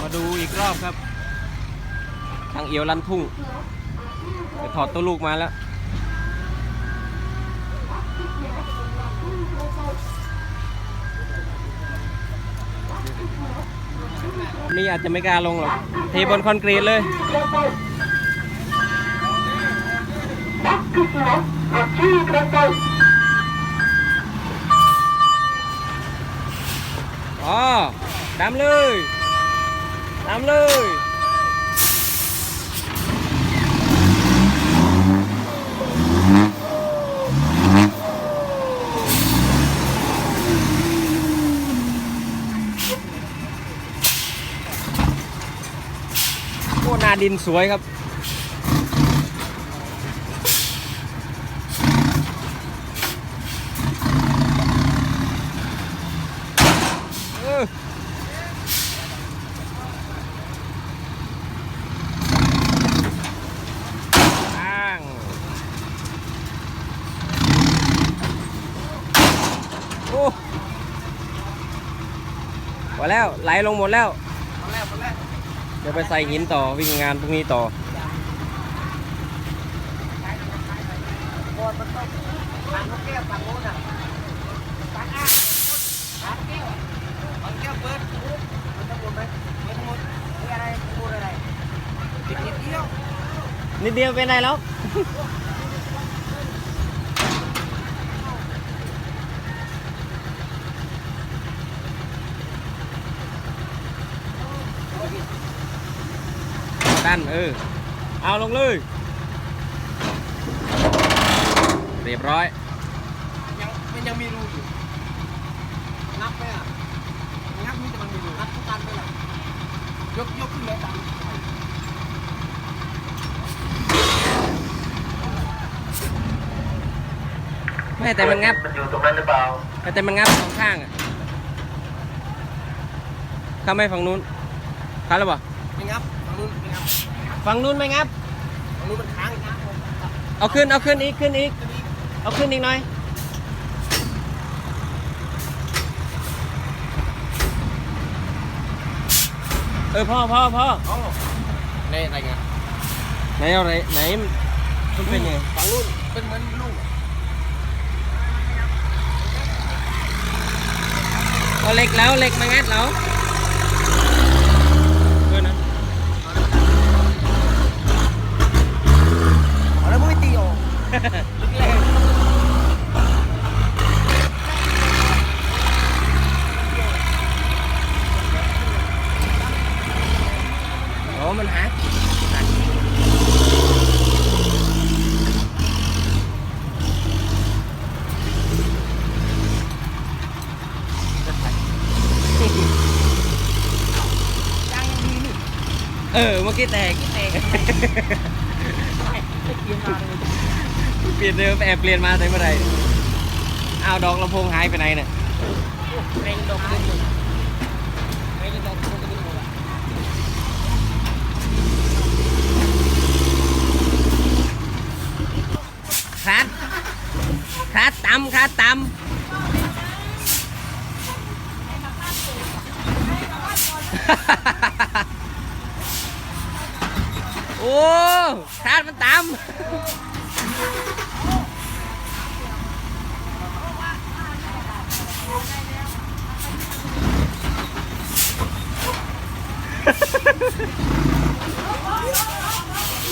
มาดูอีกรอบครับทางเอียวลันทุ่งไปถอดตัวลูกมาแล้ว นี่อาจจะไม่กล้าลงหรอก เทบนคอนกรีตเลยอ๋อดำเลย ดำเลยโอ้นาดินสวยครับ เออตั้งโอ้พอแล้วไหลลงหมดแล้ว เดี๋ยวไปใส่หินต่อวิ่งงานพรุ่งนี้ต่อนิดเดียวเป็นไรแล้ว ดันเออ เอาลงเลย เรียบร้อย ยังมันยังมีรูอยู่นับไหมอะนับนี่จะมันมีรูนับทุกอันไหมล่ะยกยกขึ้นเลยสามไม่แต่มันงับมันอยู่ตรงนั้นหรือเปล่าแต่มันงับสองข้างอะเข้าไม่ฝั่งนู้นเข้าแล้วบ่ไม่งับฝั่ง นู้นไม่งับฝั่งนู้นไม่งับฝั่งนู้นมันค้างอีกนะเอาขึ้นเอาขึ้นอีกขึ้นอีก เอาขึ้นอีกหน่อยเออพ่อพ่อพ่ออ๋อในอะไรเงี้ยไหนเอาไหนไหนมันเป็นไงฝั่งนู้นเป็นเหมือนลูกเอาเหล็กแล้วเหล็กมางัดแล้วเออนะ เอาแล้วมึงไม่ตีออก ลึกแรงโอ้มันหักเออเมื่อกี้แตกแตก เปลี่ยนเดิมแอบเปลี่ยนมาแต่เมื่อไหร่อ้าวดอกลำโพงหายไปไหนเนี่ยแรงดอกขึ้นอยู่แรงดอกขึ้นอยู่หมดอะคัดคัดตำคัดตำโอ้คัดมันตำ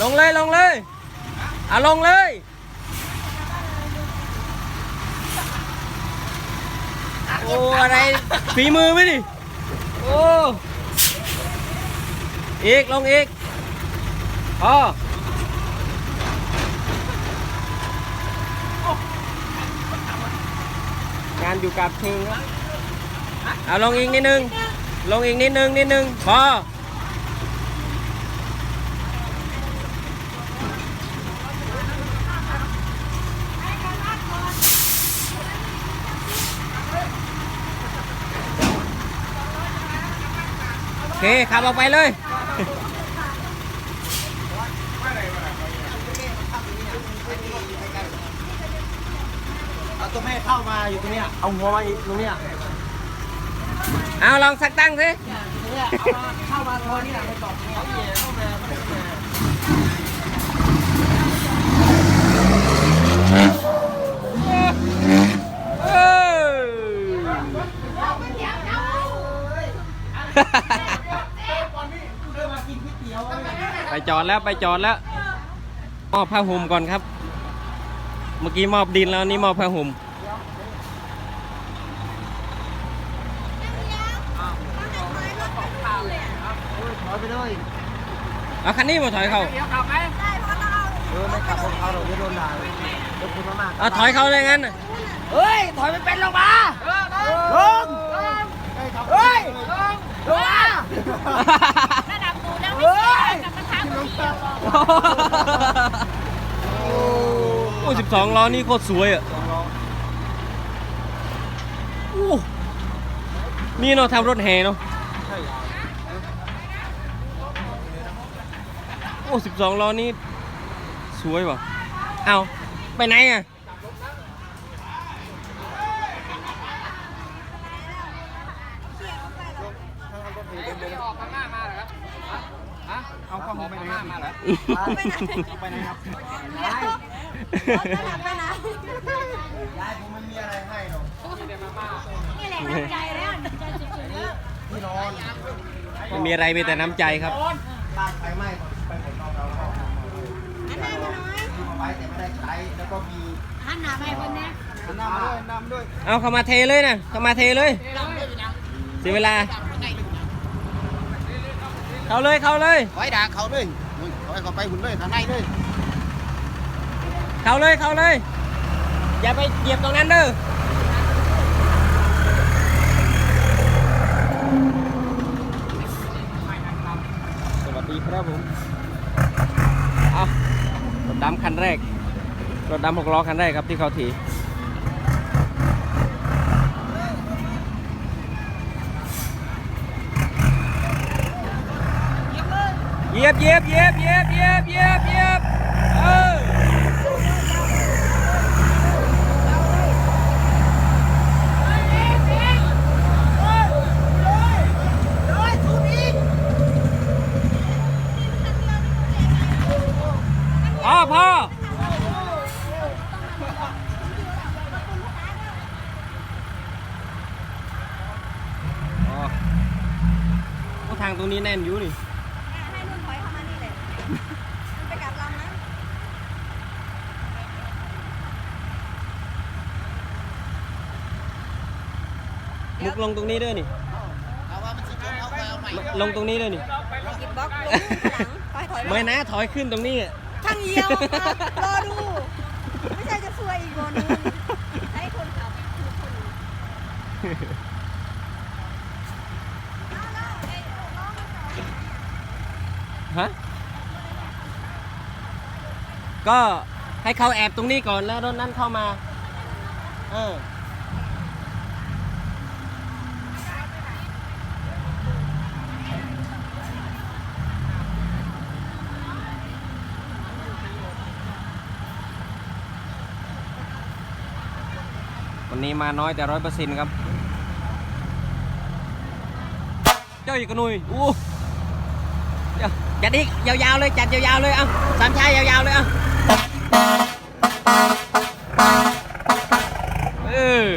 ลงเลยลงเลยเอาลงเลยโอ้อะไรฝีมือไหมดิโอ้อีกลงอีกพอานอยู่กับเชิงครับเอาลงอีกนิดนึง ลงอีกนิดนึงนิดนึงพอโอเคขับออกไปเลย เอา ตัวแม่เข้ามาอยู่ตรงเนี้ยเอาหัวมาอีกตรงเนี้ยเอาลองสักตั้งสิเเนี่ยเอามาเข้ามาซอยนี่แหละไปจอดตรงนี้เขาเย่เข้ามาไม่ได้มาเออไปจอดแล้วไปจอดแล้วมอบผ้าห่มก่อนครับ เมื่อกี้มอบดินแล้วนี่มอบผ้าห่มถอยไปเลยเอาคันนี้มาถอยเขาเดี๋ยวขับไหมเออไม่ขับรถเขาหรอกเดี๋ยวโดนด่าเลยรถคุณมากเอาถอยเขาเลยงั้นน่ะเฮ้ย ถอยไม่เป็นลงมาลงเฮ้ยลงมาระดับหนูแล้วไม่ใช่กับประธานคนเดียวหรอกโอ้ สิบสองล้อนี่โคตรสวยอะโอ้นี่เนาะทำรถแห่เนาะโอ้สิบสองล้อนี่สวยว่ะเอาไปไหนอะเอาข้าวหอมไปไหนมาเหรอไปไหนไปไหนครับ เดี๋ยวรถกระดับไปไหนยายผมไม่มีอะไรให้หรอกนี่แหละน้ำใจแล้วน้ำใจสุดๆแล้วที่นอนไม่มีอะไรมีแต่น้ำใจครับ บ้านไฟไหม้ไปหมดนอกเราแล้วหันหน้ามาหน่อยซื้อมาไว้แต่ไม่ได้ใช้แล้วก็มีหันหน้าไปคนนี้น้ำด้วยน้ำด้วยเอาเข้ามาเทเลยนะเข้ามาเทเลยเสียเวลา เข้าเลยเข้าเลยไว้ด่าเขาด้วยขอให้เขาไปหุ่นด้วยข้างในด้วย เข้าเลยเข้าเลย อย่าไปเหยียบตรงนั้นเด้อสวัสดีครับผมเอารถดำคันแรก รถดำหกล้อคันแรกครับที่เขาถีเหยียบเหยียบเหยียบเหยียบเหยียบเหยียบเหยียบเออ พ่อพ่ออ๋อโอ้ทางตรงนี้แน่นอยู่นี่ให้นุ่นถอยเข้ามานี่เลยมันไปกลับลำนะมุกลงตรงนี้ด้วยนี่ เอาว่ามันสิจมเอาไปเอาใหม่ลงตรงนี้ด้วยนี่กิดบล็อกลงข้างหลังถอยถอยไม่นะ ถอยขึ้นตรงนี้อะ ทางเดียวครับรอดู ไม่ใช่จะซวยอีกคนนึงให้คนขับคือคนฮะ ก็ให้เขาแอบตรงนี้ก่อนแล้วรถนั้นเข้ามา เออ วันนี้มาน้อยแต่ร้อยเปอร์เซ็นต์ครับ เจ้าอีกกระนุยอู้เดี๋ยวจัดอีกยาวๆเลยจัดยาวๆเลยอะสามชายยาวๆเลยอะเออ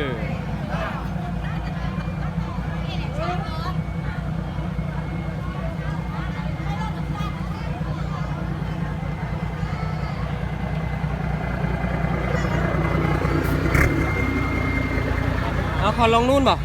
อาขอลงนู่นบ่